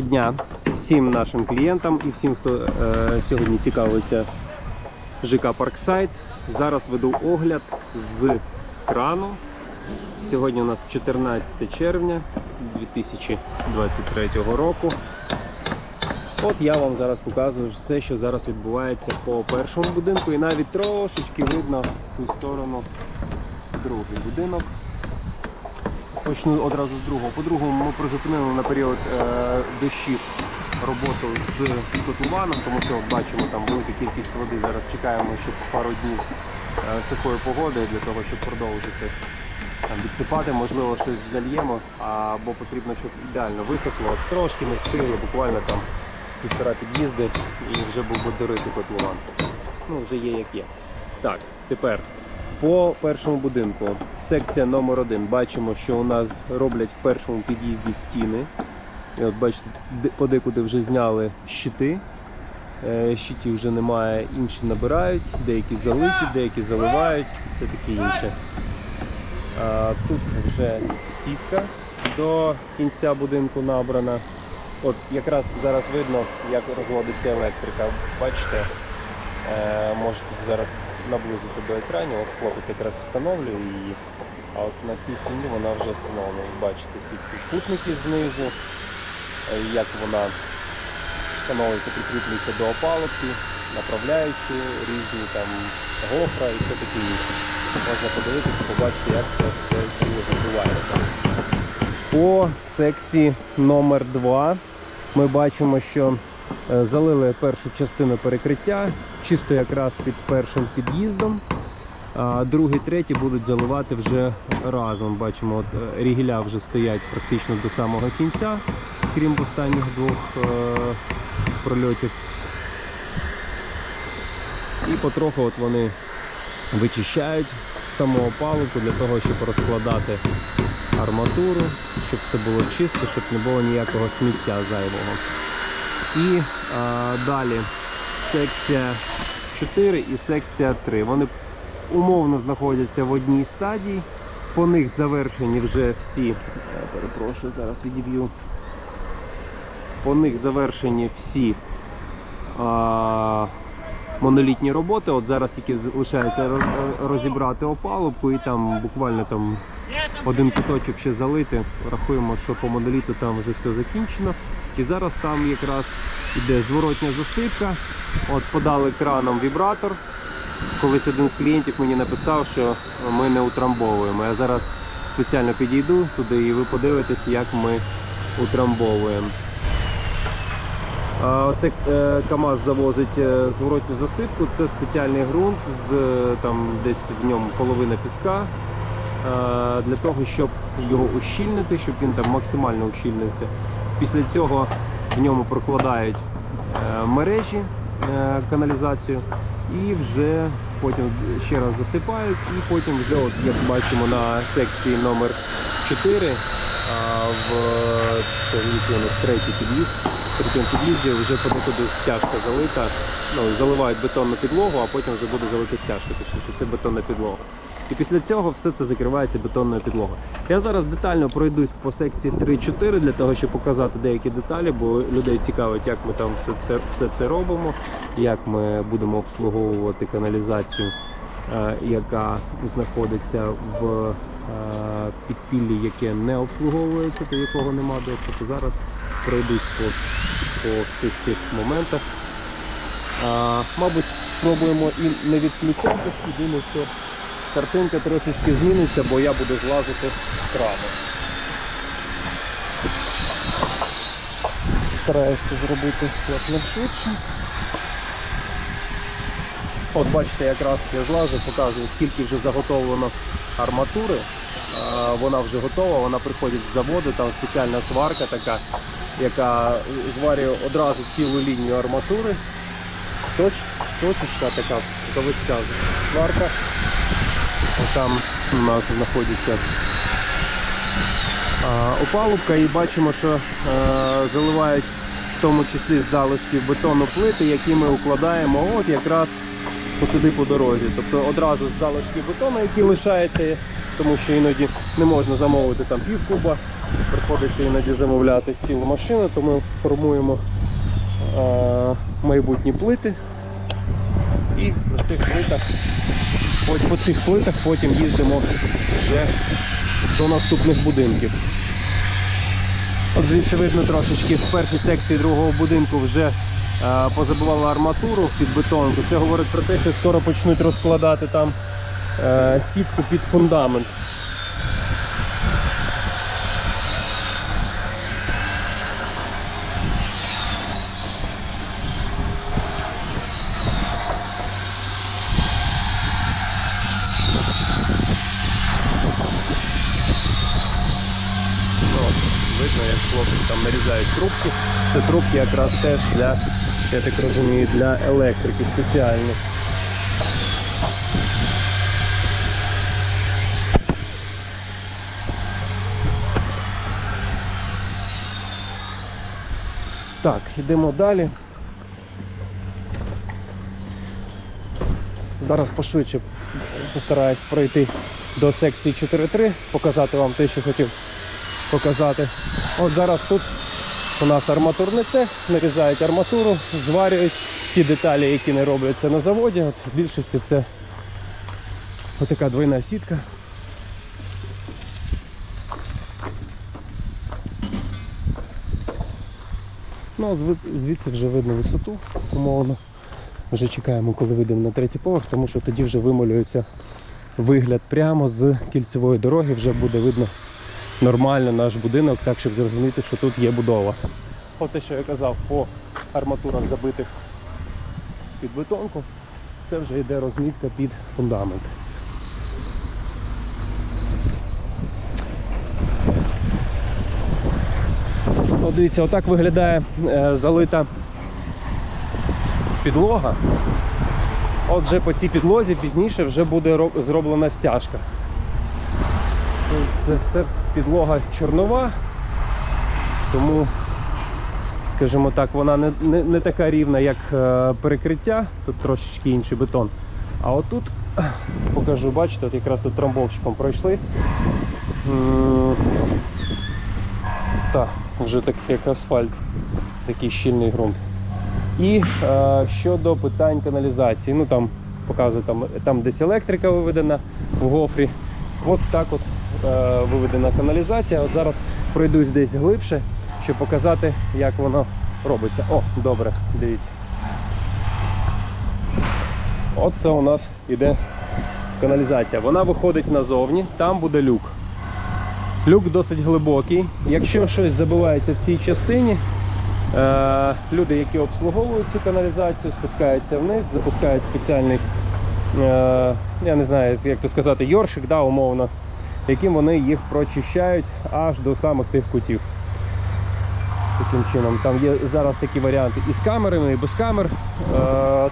дня всім нашим клієнтам і всім, хто е, сьогодні цікавиться ЖК Парксайд. Зараз веду огляд з крану. Сьогодні у нас 14 червня 2023 року. От я вам зараз показую все, що зараз відбувається по першому будинку, і навіть трошечки видно в ту сторону другий будинок. Почну одразу з другого. По-другому ми призупинили на період е, дощів роботу з котлованом, тому що бачимо там велика кількість води. Зараз чекаємо ще пару днів е, сухої погоди для того, щоб продовжити там, відсипати, можливо, щось зальємо, або потрібно, щоб ідеально висохло. Трошки не встигли, буквально там півтора під'їзди і вже був би доритий котлован. Ну, вже є як є. Так, тепер по першому будинку. Секція номер один. Бачимо, що у нас роблять в першому під'їзді стіни. І от бачите, подекуди вже зняли щити. Е, Щитів вже немає, інші набирають, деякі залиті, деякі заливають, все таке інше. А, тут вже сітка до кінця будинку набрана. От якраз зараз видно, як розводиться електрика. Бачите, можете зараз наблизити до екранів. От хлопець якраз встановлює її. А от на цій стіні вона вже встановлена. Бачите всі трикутники знизу, е, як вона встановлюється, прикріплюється до опалубки, направляючи різні там гофра і все таке інше. Можна подивитися, побачити, як це все діло відбувається. По секції номер 2 ми бачимо, що е, залили першу частину перекриття, чисто якраз під першим під'їздом. А другий, третій будуть заливати вже разом. Бачимо, от е, рігеля вже стоять практично до самого кінця, крім останніх двох е, прольотів. І потроху от вони вичищають саму опалубку для того, щоб розкладати арматуру, щоб все було чисто, щоб не було ніякого сміття зайвого. І а, далі секція 4 і секція 3. Вони умовно знаходяться в одній стадії. По них завершені вже всі. Я перепрошую, зараз відіб'ю. По них завершені всі а, монолітні роботи. От зараз тільки залишається розібрати опалубку і там буквально там один куточок ще залити. Рахуємо, що по моноліту там вже все закінчено. І зараз там якраз іде зворотня засипка. От подали краном вібратор. Колись один з клієнтів мені написав, що ми не утрамбовуємо. Я зараз спеціально підійду туди і ви подивитесь, як ми утрамбовуємо. Оце е, КАМАЗ завозить е, зворотню засипку. Це спеціальний ґрунт з е, там десь в ньому половина піска. Для того, щоб його ущільнити, щоб він там максимально ущільнився. Після цього в ньому прокладають е, мережі е, каналізацію і вже потім ще раз засипають, і потім вже, от, як бачимо на секції номер 4 а, в це у нас третій під'їзд. Третьому під'їзді вже подекуди стяжка залита. Ну, заливають бетонну підлогу, а потім вже буде залита стяжка, точніше, це бетонна підлога. І після цього все це закривається бетонною підлогою. Я зараз детально пройдусь по секції 3-4 для того, щоб показати деякі деталі, бо людей цікавить, як ми там все це, все це робимо, як ми будемо обслуговувати каналізацію, е, яка знаходиться в е, підпіллі, яке не обслуговується, до якого нема доступу. Зараз пройдусь по, по всіх цих моментах. А, мабуть, спробуємо і не відключати, думаю, що картинка трошечки зміниться, бо я буду злазити з крану. Стараюся зробити якнайшвидше. От бачите, якраз я злазу, показую, скільки вже заготовлено арматури. Вона вже готова, вона приходить з заводу, там спеціальна сварка така, яка зварює одразу цілу лінію арматури. Точ, точечка така, заводська сварка. Там у нас знаходиться опалубка і бачимо, що е, заливають в тому числі з залишків бетонну плити, які ми укладаємо от якраз туди по дорозі. Тобто одразу з залишків бетону, які лишаються, тому що іноді не можна замовити там пів куба приходиться іноді замовляти цілу машину, то ми формуємо е, майбутні плити. І цих плитах, по цих плитах потім їздимо вже до наступних будинків. От звідси видно трошечки в першій секції другого будинку вже е, позабивали арматуру під бетонку. Це говорить про те, що скоро почнуть розкладати там е, сітку під фундамент. Ну, от, видно, як хлопці там нарізають трубки. Це трубки якраз теж для, я так розумію, для електрики спеціальні. Так, йдемо далі. Зараз пошвидше постараюсь пройти до секції 4.3, показати вам те, що хотів показати. От зараз тут у нас арматурний цех, нарізають арматуру, зварюють ті деталі, які не робляться на заводі. От в більшості це отака двойна сітка. Ну, звідси вже видно висоту, умовно. Вже чекаємо, коли вийдемо на третій поверх, тому що тоді вже вималюється вигляд прямо з кільцевої дороги, вже буде видно нормально наш будинок, так щоб зрозуміти, що тут є будова. От те, що я казав, по арматурах забитих під бетонку, це вже йде розмітка під фундамент. От дивіться, отак виглядає е, залита підлога. От вже по цій підлозі пізніше вже буде ро- зроблена стяжка. Це, це підлога чорнова, тому, скажімо так, вона не, не, не така рівна, як е, перекриття, тут трошечки інший бетон. А отут покажу, бачите, от якраз тут трамбовщиком пройшли. Так, вже так як асфальт, такий щільний ґрунт. І е, щодо питань каналізації, ну там показую, там, там десь електрика виведена в гофрі. От так от виведена каналізація. От зараз пройдусь десь глибше, щоб показати, як воно робиться. О, добре, дивіться. От у нас іде каналізація. Вона виходить назовні, там буде люк. Люк досить глибокий. Якщо щось забивається в цій частині, е, люди, які обслуговують цю каналізацію, спускаються вниз, запускають спеціальний, е, я не знаю, як то сказати, йоршик, да, умовно, яким вони їх прочищають аж до самих тих кутів. Таким чином, там є зараз такі варіанти і з камерами, і без камер. Е,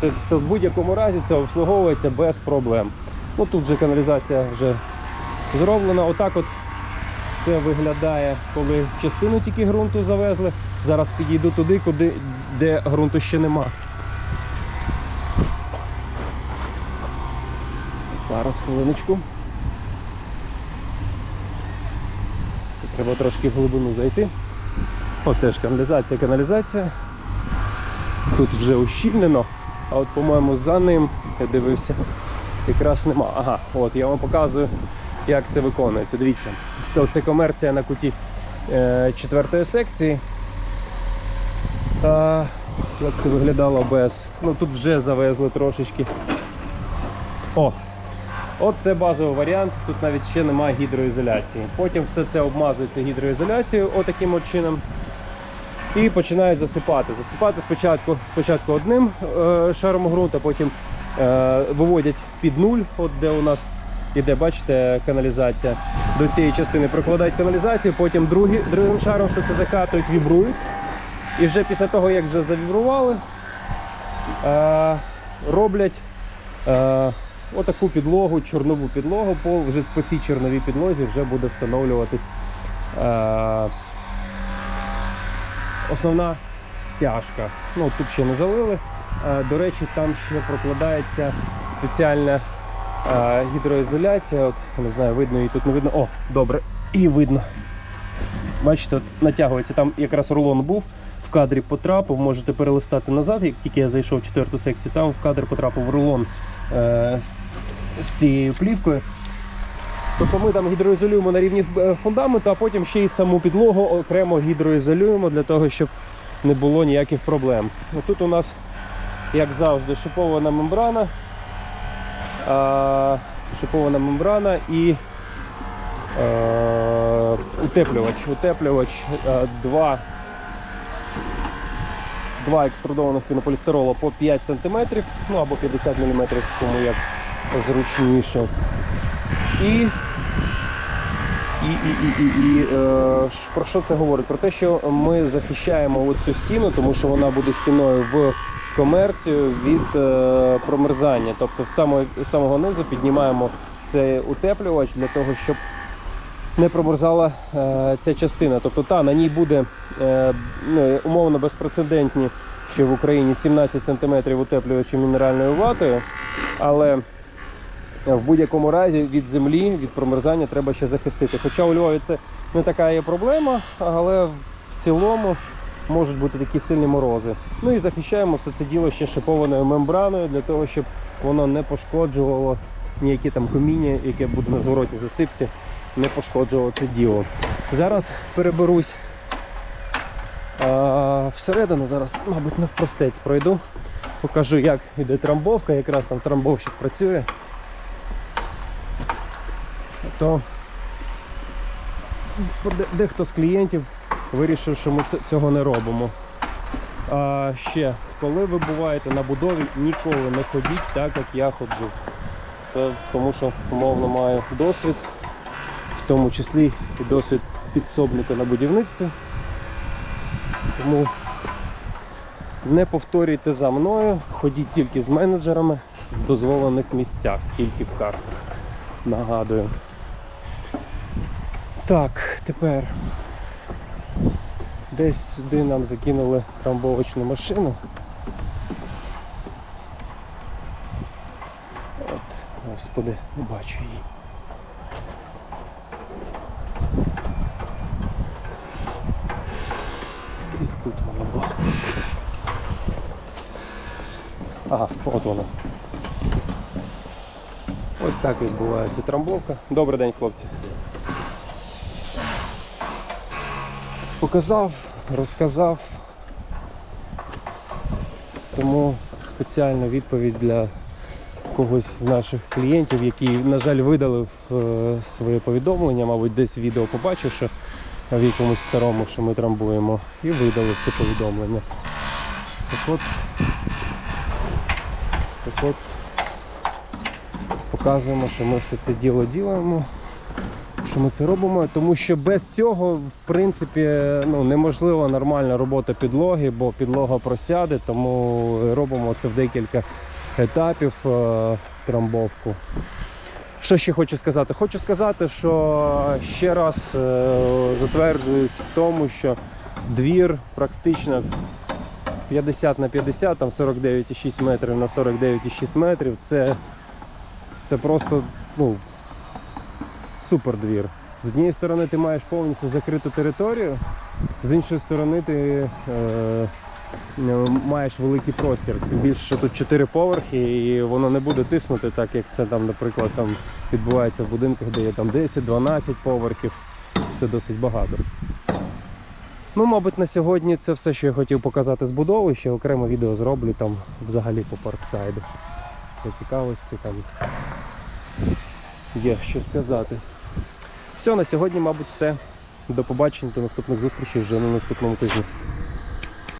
то, то в будь-якому разі це обслуговується без проблем. Ну, тут вже каналізація вже зроблена. Отак от це виглядає, коли частину тільки ґрунту завезли. Зараз підійду туди, куди, де ґрунту ще нема. Зараз хвилиночку. Треба трошки в глибину зайти. От теж каналізація, каналізація. Тут вже ущільнено, а от, по-моєму, за ним я дивився, якраз нема. Ага, от я вам показую, як це виконується. Дивіться, це оце комерція на куті е, четвертої секції. Та як це виглядало без. Ну тут вже завезли трошечки. О! От це базовий варіант, тут навіть ще немає гідроізоляції. Потім все це обмазується гідроізоляцією отаким от чином. І починають засипати. Засипати спочатку, спочатку одним е, шаром ґрунту, потім е, виводять під нуль, от де у нас іде, бачите, каналізація. До цієї частини прокладають каналізацію, потім другі, другим шаром все це закатують, вібрують. І вже після того, як вже завібрували, е, роблять е, отаку підлогу, чорнову підлогу. По, вже по цій чорновій підлозі вже буде встановлюватись е, основна стяжка. Ну, тут ще не залили. Е, До речі, там ще прокладається спеціальна е, гідроізоляція. От, не знаю, видно її тут не видно. О, добре, і видно. бачите, натягується. Там якраз рулон був, в кадрі потрапив, можете перелистати назад, як тільки я зайшов в четверту секцію, там в кадр потрапив рулон з, з цією плівкою. Тобто ми там гідроізолюємо на рівні е, фундаменту, а потім ще й саму підлогу окремо гідроізолюємо для того, щоб не було ніяких проблем. Тут у нас, як завжди, шипована мембрана, шипована мембрана і е, утеплювач. Утеплювач е, два, екструдованих пінополістирола по 5 см, ну або 50 мм, кому як зручніше. І і, і, і, і, і е, про що це говорить? Про те, що ми захищаємо цю стіну, тому що вона буде стіною в комерцію від е, промерзання. Тобто, з самого, самого низу піднімаємо цей утеплювач для того, щоб не промерзала е, ця частина. Тобто, та на ній буде е, ну, умовно безпрецедентні, що в Україні 17 см утеплювачі мінеральною ватою, але в будь-якому разі від землі, від промерзання треба ще захистити. Хоча у Львові це не така є проблема, але в цілому можуть бути такі сильні морози. Ну і захищаємо все це діло ще шипованою мембраною для того, щоб воно не пошкоджувало ніякі там коміння, яке буде на зворотній засипці, не пошкоджувало це діло. Зараз переберусь а, всередину, зараз, мабуть, навпростець пройду. Покажу, як іде трамбовка, якраз там трамбовщик працює то дехто з клієнтів вирішив, що ми цього не робимо. А ще, коли ви буваєте на будові, ніколи не ходіть так, як я ходжу. Тому що умовно маю досвід, тому числі і досвід підсобника на будівництві. Тому не повторюйте за мною, ходіть тільки з менеджерами в дозволених місцях, тільки в касках. Нагадую. Так, тепер десь сюди нам закинули трамбовочну машину. От, господи, не бачу її. Десь тут вона була. Ага, от вона. Ось так відбувається трамбовка. Добрий день, хлопці. Показав, розказав. Тому спеціальна відповідь для когось з наших клієнтів, який, на жаль, видалив е, своє повідомлення, мабуть, десь відео побачив, що в якомусь старому, що ми трамбуємо, і видалив це повідомлення. Так от, так от показуємо, що ми все це діло ділаємо, що ми це робимо, тому що без цього, в принципі, ну, неможлива нормальна робота підлоги, бо підлога просяде, тому робимо це в декілька етапів е, трамбовку. Що ще хочу сказати? Хочу сказати, що ще раз е, затверджуюсь в тому, що двір практично 50 на 50, там 49,6 метрів на 49,6 метрів. Це це просто ну, супер двір. З однієї сторони ти маєш повністю закриту територію, з іншої сторони ти е, маєш великий простір. Тим більше, що тут 4 поверхи і воно не буде тиснути, так як це там, наприклад, там відбувається в будинках, де є там 10-12 поверхів. Це досить багато. Ну, мабуть, на сьогодні це все, що я хотів показати з будови. Ще окремо відео зроблю там взагалі по парксайду. Для цікавості там є що сказати. Все, на сьогодні, мабуть, все. До побачення, до наступних зустрічей вже на наступному тижні.